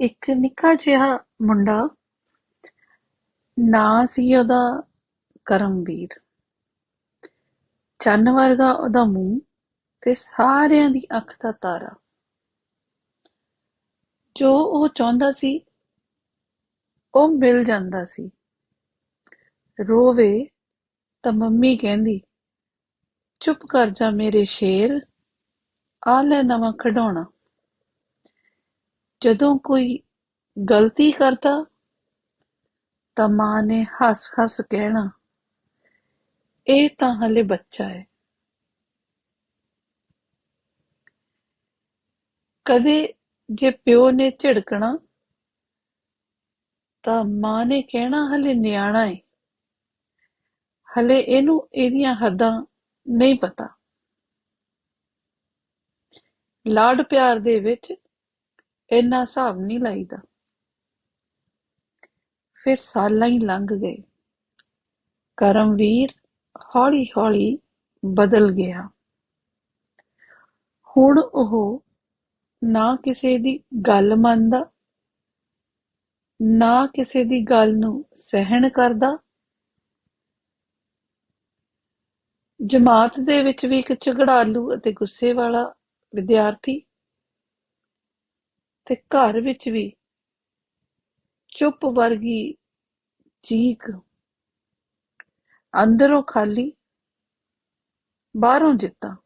ਇੱਕ ਨਿੱਕਾ ਜਿਹਾ ਮੁੰਡਾ, ਨਾਂ ਸੀ ਉਹਦਾ ਕਰਮਵੀਰ। ਚੰਨ ਵਰਗਾ ਉਹਦਾ ਮੂੰਹ ਤੇ ਸਾਰਿਆਂ ਦੀ ਅੱਖ ਦਾ ਤਾਰਾ। ਜੋ ਉਹ ਚਾਹੁੰਦਾ ਸੀ, ਉਹ ਮਿਲ ਜਾਂਦਾ ਸੀ। ਰੋਵੇ ਤਾਂ ਮੰਮੀ ਕਹਿੰਦੀ, ਚੁੱਪ ਕਰ ਜਾ ਮੇਰੇ ਸ਼ੇਰ, ਆ ਲੈ ਨਵਾਂ ਖਿਡੌਣਾ। ਜਦੋਂ ਕੋਈ ਗਲਤੀ ਕਰਦਾ, ਤਾਂ ਮਾਂ ਨੇ ਹੱਸ-ਹੱਸ ਕਹਿਣਾ, ਇਹ ਤਾਂ ਹਲੇ ਬੱਚਾ ਹੈ। ਕਦੇ ਜੇ ਪਿਓ ਨੇ ਝਿੜਕਣਾ, ਤਾਂ ਮਾਂ ਨੇ ਕਹਿਣਾ, ਹਲੇ ਨਿਆਣਾ ਏ। ਹਲੇ ਇਹਨੂੰ ਇਹਦੀਆਂ ਹੱਦਾਂ ਨਹੀਂ ਪਤਾ। ਲਾਡ ਪਿਆਰ ਦੇ ਵਿੱਚ ਇੰਨਾ ਹਿਸਾਬ ਨਹੀਂ ਲਾਈਦਾ। ਫਿਰ ਸਾਲਾਂ ਹੀ ਲੰਘ ਗਏ। ਕਰਮਵੀਰ ਹੌਲੀ ਹੌਲੀ ਬਦਲ ਗਿਆ। ਹੁਣ ਉਹ ਨਾ ਕਿਸੇ ਦੀ ਗੱਲ ਮੰਨਦਾ, ਨਾ ਕਿਸੇ ਦੀ ਗੱਲ ਨੂੰ ਸਹਿਣ ਕਰਦਾ। ਜਮਾਤ ਦੇ ਵਿੱਚ ਵੀ ਇੱਕ ਝਗੜਾਲੂ ਅਤੇ ਗੁੱਸੇ ਵਾਲਾ ਵਿਦਿਆਰਥੀ ਤੇ ਘਰ ਵਿੱਚ ਵੀ ਚੁੱਪ ਵਰਗੀ ਚੀਕ ਅੰਦਰੋਂ ਖਾਲੀ, ਬਾਹਰੋਂ ਜਿੱਤਾ।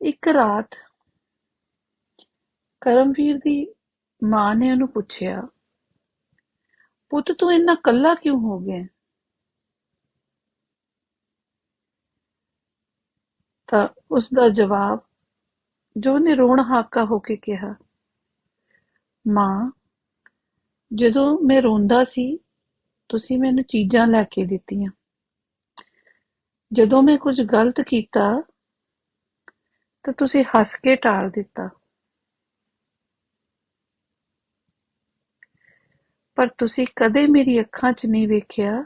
ਇੱਕ ਰਾਤ ਕਰਮਵੀਰ ਦੀ ਮਾਂ ਨੇ ਉਹਨੂੰ ਪੁੱਛਿਆ, ਪੁੱਤ ਤੂੰ ਇੰਨਾ ਕੱਲਾ ਕਿਉਂ ਹੋ ਗਿਆ? ਤਾਂ ਉਸ ਦਾ ਜਵਾਬ ਜੋ ਨੇ ਰੋਣ ਹਾਕਾ ਹੋ ਕੇ ਕਿਹਾ, ਮਾਂ, ਜਦੋਂ ਮੈਂ ਰੋਂਦਾ ਸੀ, ਤੁਸੀਂ ਮੈਨੂੰ ਚੀਜ਼ਾਂ ਲੈ ਕੇ ਦਿੱਤੀਆਂ। ਜਦੋਂ ਮੈਂ ਕੁਝ ਗਲਤ ਕੀਤਾ, ਤਾਂ ਤੁਸੀਂ ਹੱਸ ਕੇ ਟਾਲ ਦਿੱਤਾ। ਪਰ ਤੁਸੀਂ ਕਦੇ ਮੇਰੀ ਅੱਖਾਂ 'ਚ ਨਹੀਂ ਵੇਖਿਆ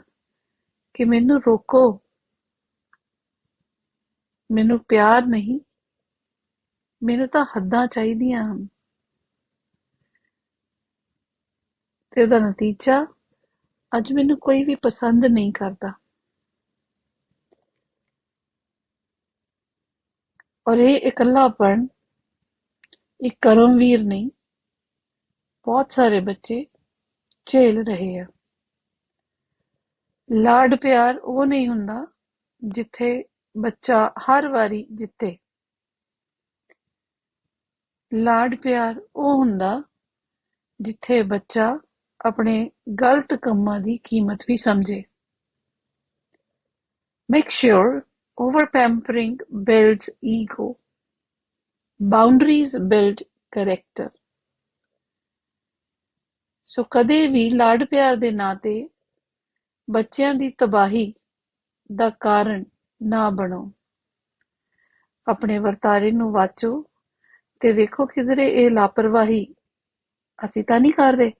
ਕਿ ਮੈਨੂੰ ਰੋਕੋ। ਮੈਨੂੰ ਪਿਆਰ ਨਹੀਂ। ਮੈਨੂੰ ਤਾਂ ਹੱਦਾਂ ਚਾਹੀਦੀਆਂ ਹਨ। ਤੇ ਉਹਦਾ ਨਤੀਜਾ, ਅੱਜ ਮੈਨੂੰ ਕੋਈ ਵੀ ਪਸੰਦ ਨਹੀਂ ਕਰਦਾ। ਔਰ ਇਹ ਇਕੱਲਾਪਣ ਇੱਕ ਕਰਮਵੀਰ ਨਹੀਂ, ਬਹੁਤ ਸਾਰੇ ਬੱਚੇ ਝੇਲ ਰਹੇ ਆ। ਲਾਡ ਪਿਆਰ ਉਹ ਨਹੀਂ ਹੁੰਦਾ ਜਿੱਥੇ ਬੱਚਾ ਹਰ ਵਾਰੀ ਜਿੱਤੇ। ਲਾਡ ਪਿਆਰ ਉਹ ਹੁੰਦਾ ਜਿੱਥੇ ਬੱਚਾ ਆਪਣੇ ਗਲਤ ਕੰਮਾਂ ਦੀ ਕੀਮਤ ਵੀ ਸਮਝੇ। Make sure over pampering builds ego boundaries build character so ਕਦੇ ਵੀ ਲਾਡ ਪਿਆਰ ਦੇ ਨਾਂ ਤੇ ਬੱਚਿਆਂ ਦੀ ਤਬਾਹੀ ਦਾ ਕਾਰਨ ਨਾ ਬਣੋ। ਆਪਣੇ ਵਰਤਾਰੇ ਨੂੰ ਵਾਚੋ। ਤੇ ਵੇਖੋ ਕਿਧਰੇ ਇਹ ਲਾਪਰਵਾਹੀ ਅਸੀਂ ਤਾਂ ਨਹੀਂ ਕਰ ਰਹੇ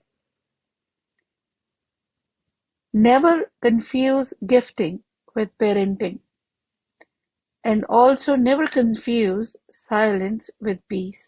never confuse gifting with parenting and also never confuse silence with peace